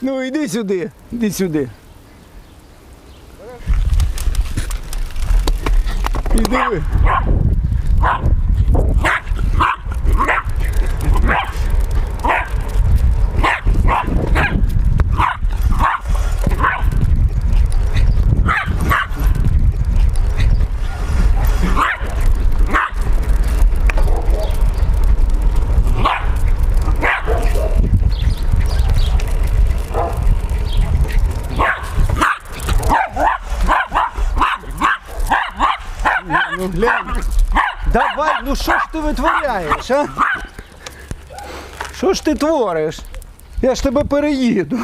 Ну йди сюди, іди сюди. Іди. Ну. Давай, ну що ж ти витворяєш, а? Що ж ти твориш? Я ж тебе переїду.